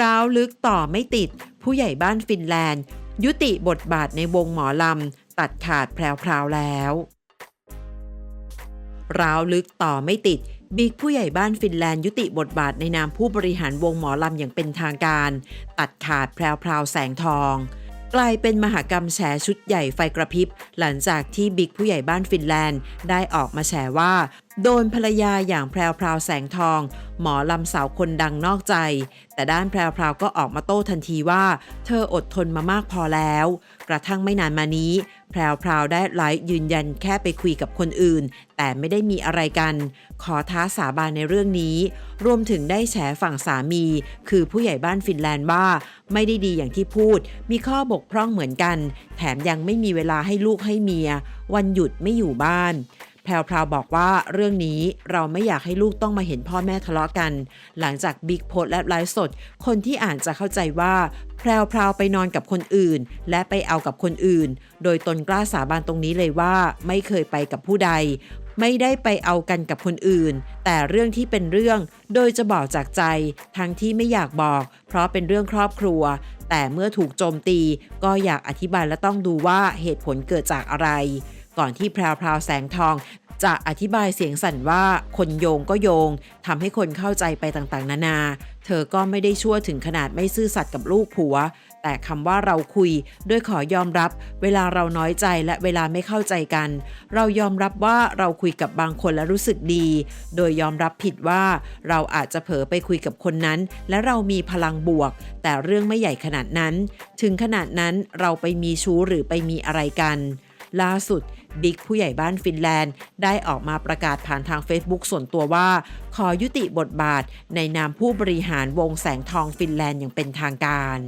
ร้าวลึกต่อไม่ติด ผู้ใหญ่บ้านฟินแลนด์ ยุติบทบาทในวงหมอลำ ตัดขาดแพรวๆแล้ว ร้าวลึกต่อไม่ติดบิ๊กผู้ใหญ่บ้านฟินแลนด์ยุติบทบาทในนามผู้บริหารวงหมอลำอย่างเป็นทางการ ตัดขาดแพรวๆแสงทอง กลายเป็นมหากรรมแฉชุดใหญ่ไฟกระพริบ หลังจากที่บิ๊กผู้ใหญ่บ้านฟินแลนด์ ได้ออกมาแฉว่า โดนภรรยาอย่างแพรวพราวแสงทอง หมอลำสาวคนดังนอกใจ แต่ด้านแพรวพราวก็ออกมาโต้ทันทีว่า เธออดทนมามากพอแล้ว กระทั่งไม่นานมานี้ แพรวพราวได้ไลฟ์ยืนยันแค่ไปคุยกับคนอื่น แต่ไม่ได้มีอะไรกัน ขอท้าสาบานในเรื่องนี้ รวมถึงได้แฉฝั่งสามี คือผู้ใหญ่บ้านฟินแลนด์ว่า ไม่ได้ดีอย่างที่พูด มีข้อบกพร่องเหมือนกัน แถมยังไม่มีเวลาให้ลูกให้เมีย วันหยุดไม่อยู่บ้านแพรวพราวบอกว่าเรื่องนี้เราไม่อยากให้ลูกต้องมาเห็นพ่อแม่ทะเลาะกัน หลังจากบิ๊กโพสและไลฟ์สด คนที่อ่านจะเข้าใจว่า แพรวไปนอนกับคนอื่น และไปเอากับคนอื่น โดยตนกล้าสาบานตรงนี้เลยว่าไม่เคยไปกับผู้ใด ไม่ได้ไปเอากันกับคนอื่น แต่เรื่องที่เป็นเรื่อง โดยจะบอกจากใจ ทั้งที่ไม่อยากบอก เพราะเป็นเรื่องครอบครัว แต่เมื่อถูกโจมตี ก็อยากอธิบายและต้องดูว่าเหตุผลเกิดจากอะไรก่อนที่แพรวพราวแสงทอง จะอธิบายเสียงสั่นว่าคนโยงก็โยงทำให้คนเข้าใจไปต่างๆ นานา เธอก็ไม่ได้ชั่วถึงขนาดไม่ซื่อสัตย์กับลูกผัว แต่คำว่าเราคุยด้วยขอยอมรับ เวลาเราน้อยใจและเวลาไม่เข้าใจกัน เรายอมรับว่าเราคุยกับบางคนและรู้สึกดี โดยยอมรับผิดว่าเราอาจจะเผลอไปคุยกับคนนั้น และเรามีพลังบวก แต่เรื่องไม่ใหญ่ขนาดนั้น ถึงขนาดนั้นเราไปมีชู้หรือไปมีอะไรกัน ล่าสุดบิ๊กผู้ใหญ่บ้านฟินแลนด์ ได้ออกมาประกาศผ่านทาง Facebook ส่วนตัวว่า ขอยุติบทบาทในนามผู้บริหารวงแสงทองฟินแลนด์อย่างเป็นทางการ